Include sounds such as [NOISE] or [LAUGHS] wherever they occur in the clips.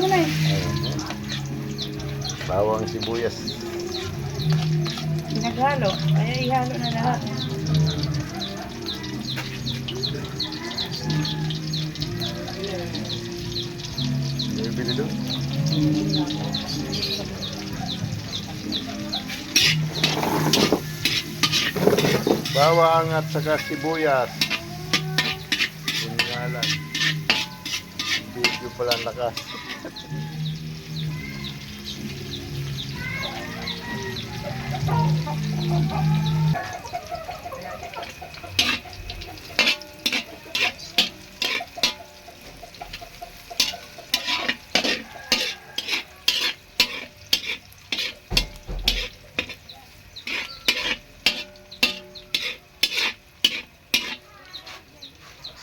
mo na eh. Ayan. Bawang sibuyas. Pinaghalo. Kaya ihalo na lahat. Bibili doon. Bawang at saka sibuyas. Yun nga lang. Video pala lakas.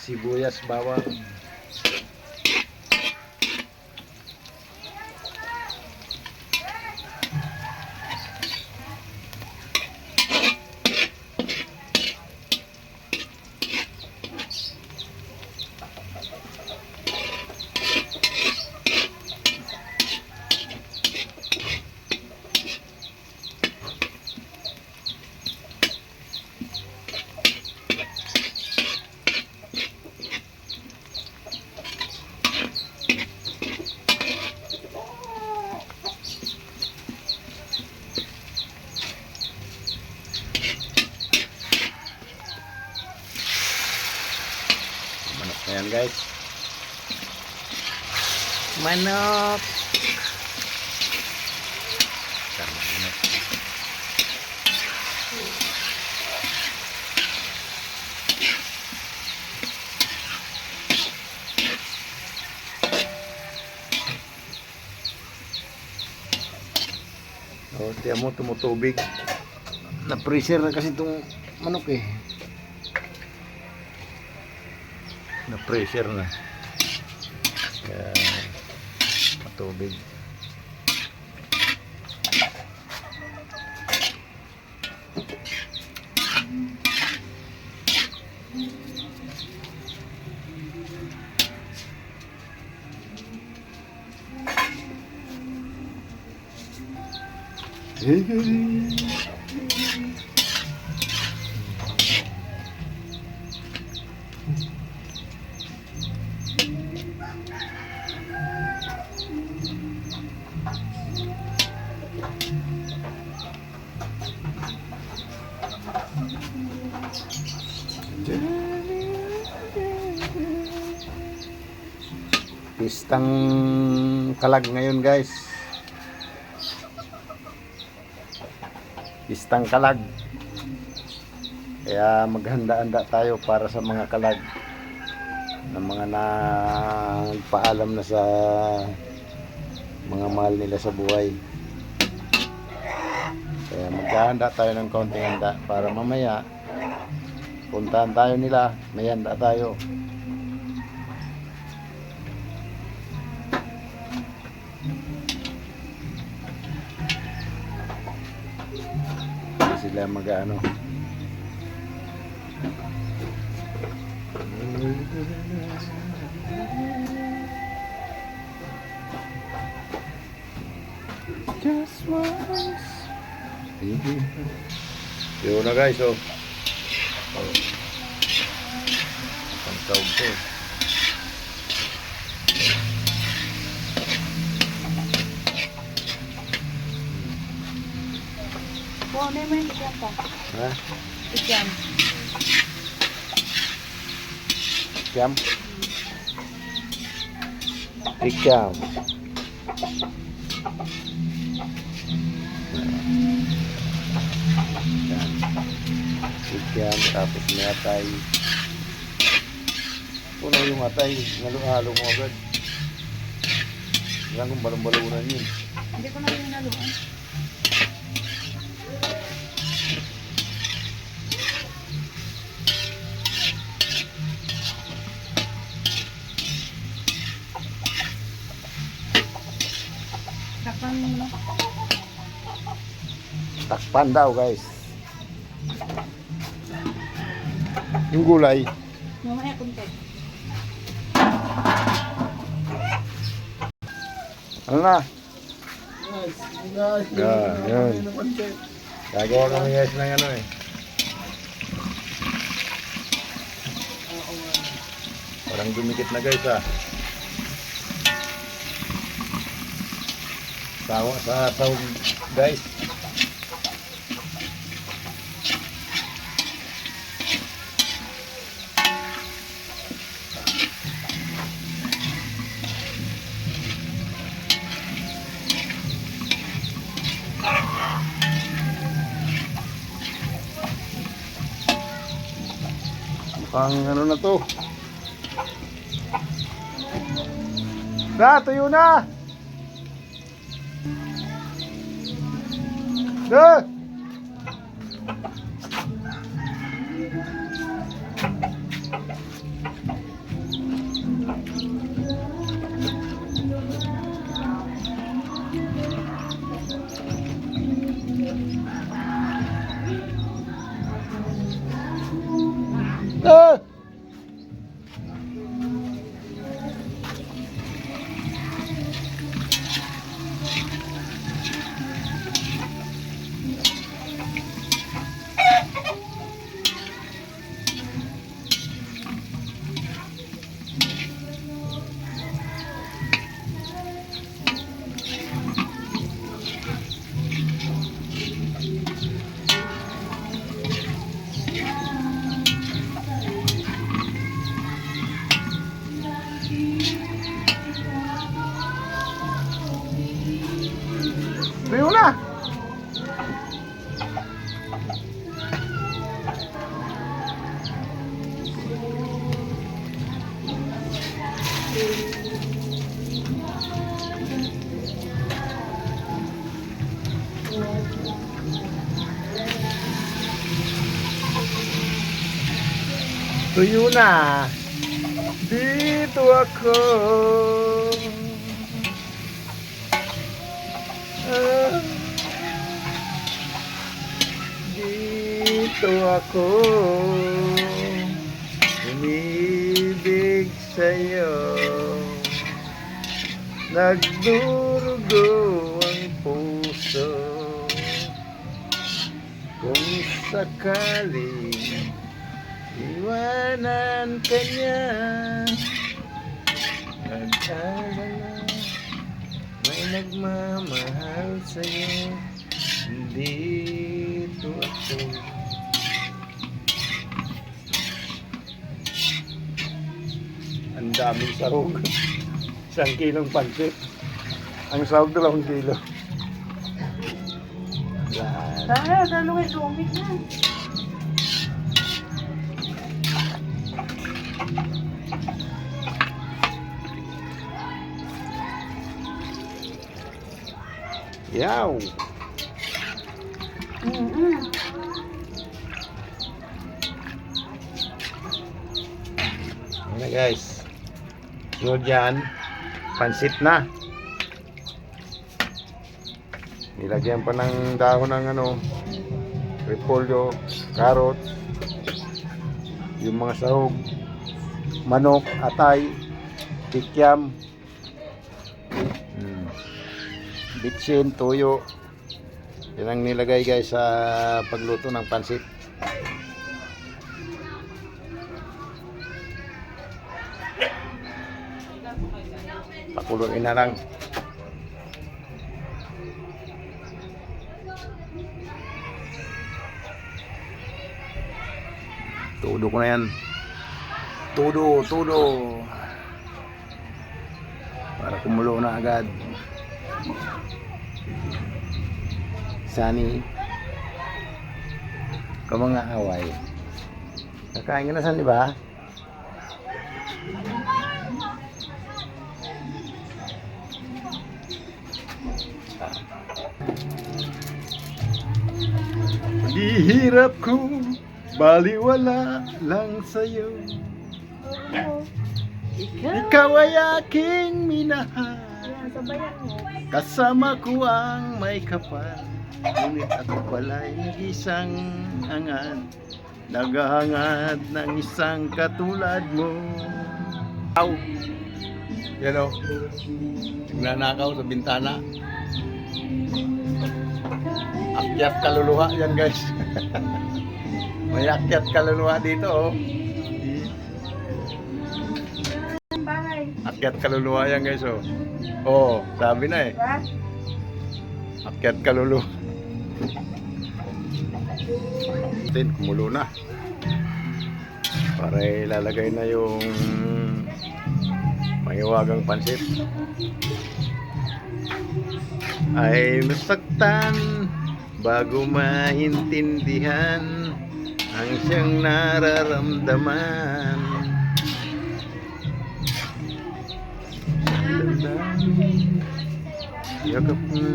Sibuyas, bawang. Oh, tiyan mo tumutubig. Na-freezer na kasi itong manok eh. Na-pressure na. Kaya matubig. Pistang kalag ngayon guys. Pistang kalag. Kaya maghanda-handa tayo para sa mga kalag ng mga nagpaalam na sa mga mahal nila sa buhay. Kaya maghahanda tayo ng kaunting handa para mamaya puntahan tayo nila, may handa tayo. Sila mag-ano. Just once. Yun na guys, oh. Ang tawag. Kuha na mo yung ikan pa. Ha? Tapos. Puno yung atay, nalung-halo mo agad. Yan kung balong-balunan yun. Hindi ko na yung naluan. Takpan daw guys. Yung gulay, Mamaya kunti. Ano na? Guys, guys, Yeah, yun. Gagawa kami guys ng ano eh. Parang dumikit na guys ah. Sawa sa sahog guys. Mukhang ano na to. Na, tuyo na! Na! Tuyo na! Dito ako! Ah, dito ako umibig sa'yo nagdurugo ang puso kung sakaling iwanan ka niya. Nag-alala may nagmamahal sa'yo. Dito ako. Ang daming sahog Isang kilong pansit. Ang sahog dalawang kilo. Yan Tara, dalawa kayo tumig na. Yaw. Mm-mm. Ano guys. Sunod yan Pansit na. Nilagyan pa ng dahon ng ano Repolyo Carrot Yung mga sahog Manok Atay Tikyam Bitsin Tuyo Yan ang nilagay guys sa pagluto ng pansit Pakuluin na lang. Todo ko na yan. Todo, todo. Para kumulo na agad. Sani. Ka mga away. Kakain ka na san, di ba? Di hirap ko, baliwala lang sa'yo. Oo. Ikaw. Ikaw ay aking minahal. Yan, sabayan mo. Kasama ko ang may kapal. Ngunit ako pala'y nag-isang hangad. Naghahangad ng isang katulad mo. Aw. Yan o. Nagnanakaw sa bintana. Akyat kaluluwa yan guys. [LAUGHS] May akyat kaluluwa dito oh. Akyat kaluluwa yan guys oh. Oo, sabi na eh. Diba? Akyat kaluluwa. Tin, kumulo na. Para ilalagay na yung mahiwagang pansit. Ay masaktan bago maintindihan ang siyang nararamdaman. Damdamin, Yakap na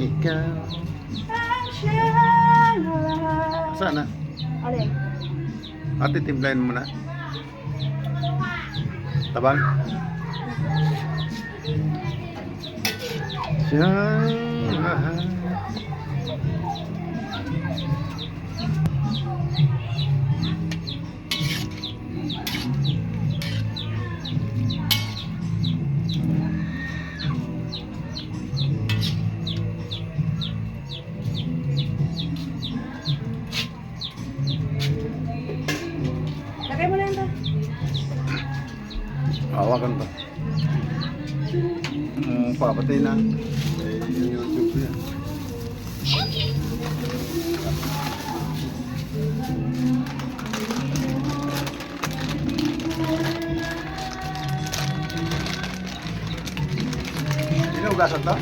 Ikaw Ang siyang lahat. Sana Alin? Ate timplahin mo na Tabang Siyang Hmm, papatay na. Eh, yung YouTube yan. Inugasan to?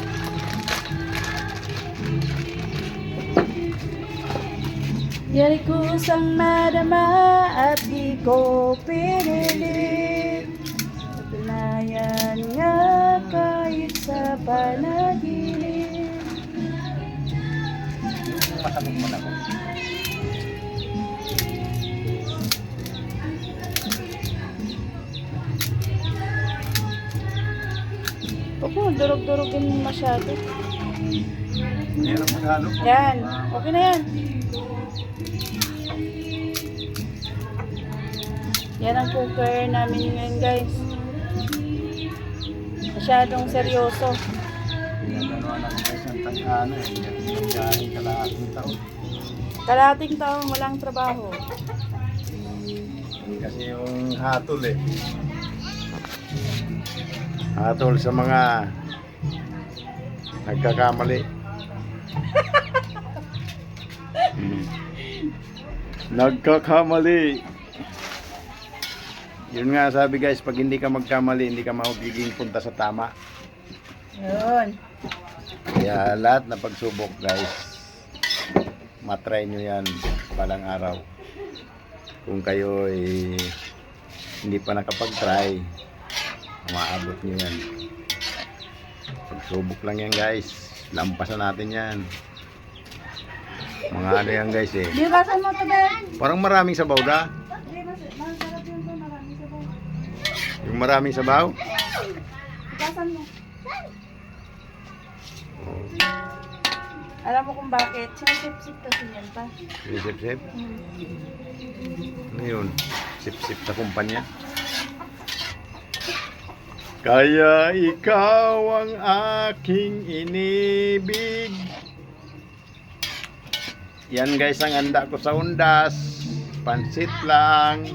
Yari kusang madama at di ko pinilit Patunayan nga kahit sa panaginip Masamig mo na ko. Huwag mo, durog-durogin mo masyado. Meron maghalo. Yan, okay na yan. Yan ang cooker namin ngayon guys. Masyadong seryoso. Pinaganoan ako sa isang tag-ano eh. Galing kalahating taon walang trabaho. Kasi yung hatol eh. Hatol sa mga nagkakamali. [LAUGHS] Hmm. Nagkakamali. Yun nga sabi guys, pag hindi ka magkamali, hindi ka magiging punta sa tama. Yun. Kaya lahat na pagsubok guys, matry nyo yan balang araw. Kung kayo ay hindi pa nakapag-try, maabot nyo yan. Pagsubok lang yan guys, lampasan natin yan. Mga ano yan guys eh. Bigasan mo ito. Parang maraming sabaw da. Hindi, mas, masarap yun to. Marami sa ba? Yung maraming sabaw. Bigasan mo. Alam mo kung bakit? Sinasip-sip kasi yan pa. Sip-sip. Hmm. Ano yun? Sip-sip sa kumpanya. Kaya ikaw ang aking inibig. Yan guys ang handa ko sa undas. Pansit lang.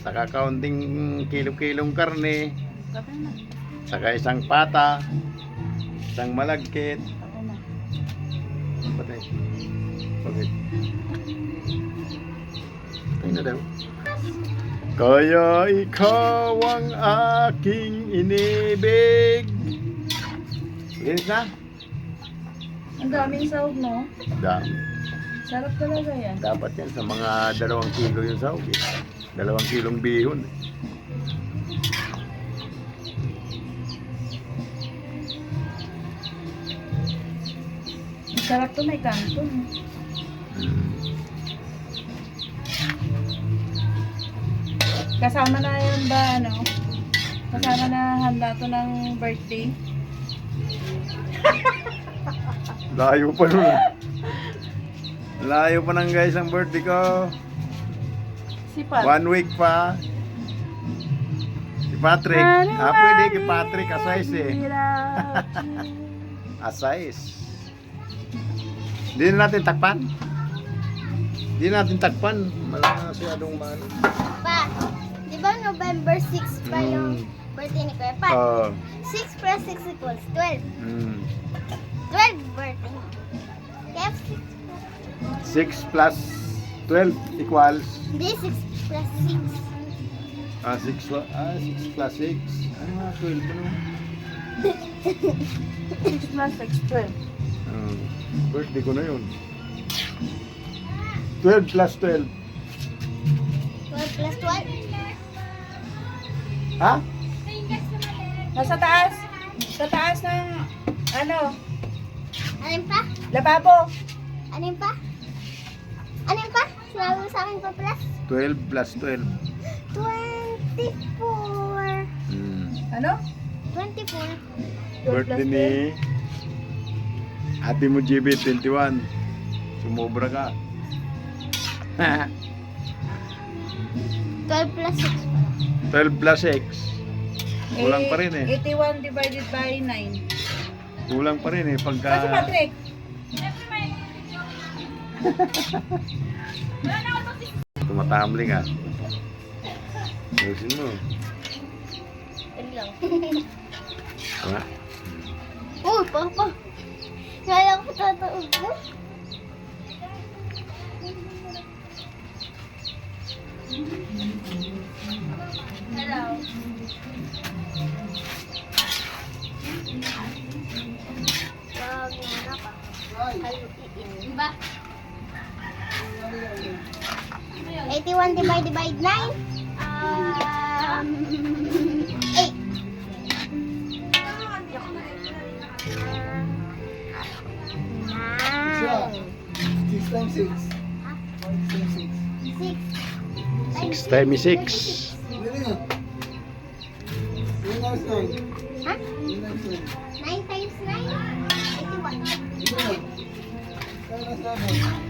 Saka kaunting kilo-kilong karne. Saka isang pata. Isang malagkit. Patay. Okay. Patay na daw. Kaya ikaw ang aking inibig. Linis na? Ang daming sahog, no? Dami. Sarap talaga yan. Dapat yan sa mga dalawang kilo yung sahog eh. Dalawang kilong bihon. Sarap to, may kanto. Hmm. Kasama na yun ba, ano? Kasama na handa to ng birthday. Layo pa nun. [LAUGHS] Layo pa nang guys ang birthday ko. Si Pat. One week pa. Si Patrick. Ah, pwede kay Patrick. Asais eh. [LAUGHS] Asais. Hindi na natin takpan. Hindi na natin takpan. Malang masyadong man. Pa, di ba November 6 pa yung birthday ni Kuya Pat? Oh. 6 plus 6 equals 12. Mm. 12 birthday. Kaya 6 6 plus 12 equals Hindi, 6 plus 6. ah 6 wa- ah 6 plus 6 ano nga 12 ano 6 plus 6, 12. Ah, birthday ko na yun 12 plus 12 12 plus 12. ha? Nasa taas. Sa taas ng, ano, Ano pa? lababo. Ano pa? Ano pa? Sinabi mo sa akin pa plus? 12 plus 12 24. mm. Ano? 24. 12 birthday ni ate mo GB 21 sumobra ka [LAUGHS] 12 plus 6 pala. 12 plus 6 kulang pa rin eh 81 divided by 9. kulang pa rin eh pagka Kasi Patrick. Tumatambling ah ayusin mo Yun lang. ha? Oh, papa. Kaya ko tataog mo. Hello. Tawag mo na pa. Haluin. Ba? 81 divided by 9? Um, 8. Siya. Nine. 6 times 6. 6 times 6. 6. 6 times 6 Dali nga. Yun times 9. Ha? Yun times 9. 9 times 9?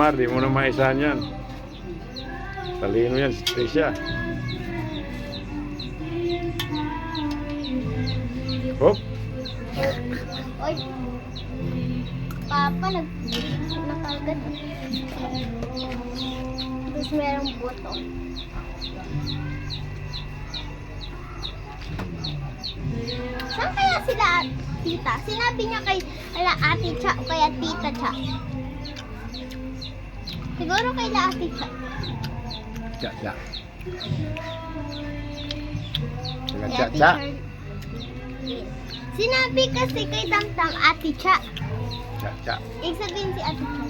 Mar, di mo na maisahan yan. Talino yan, si Tricia. Hop, Oy. Papa, nag nakagad. Tapos merong buto. Saan kaya sila tita? Sinabi niya kay ala ate Cha o kaya tita Cha. Siguro kay la ate Cha. Cha, cha. Sila cha. Charlene. Sinabi kasi kay Tamtam ate Cha. Cha, cha. Ibig sabihin si ate Cha.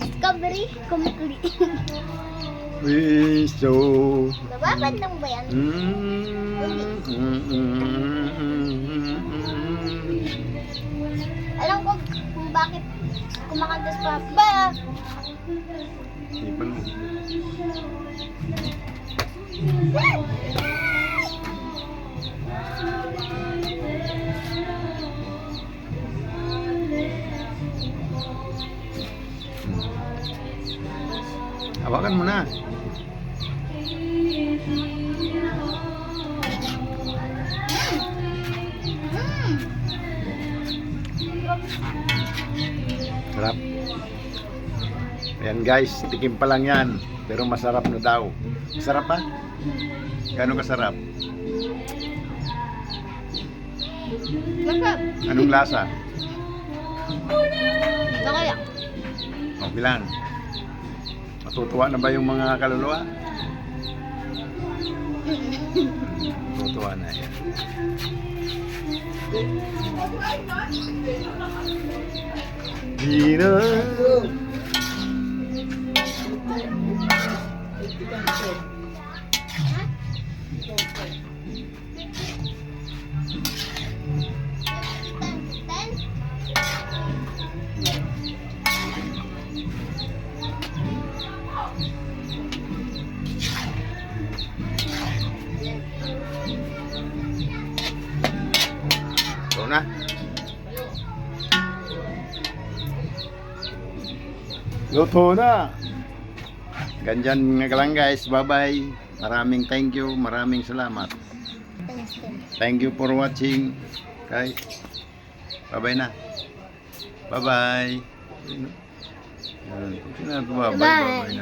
Discovery complete. We so... Nababandang ba yan? Mm, mm, mm, mm, mm, mm. Alam ko kung bakit kumakanta sa papa. Ipan mo. Hawakan mo na. Sarap. Ayan guys, tikim pa lang yan. Pero masarap na daw. Masarap ba? Gano'ng kasarap? Masarap. Anong lasa? Lang. Okay lang. Matutuwa na ba yung mga kaluluwa? Matutuwa na yan. Dina. Luto na. Ganyan nga lang guys. Bye-bye. Maraming thank you. Maraming salamat. Thank you for watching. Guys. Bye-bye na. Bye-bye. Ba, bye-bye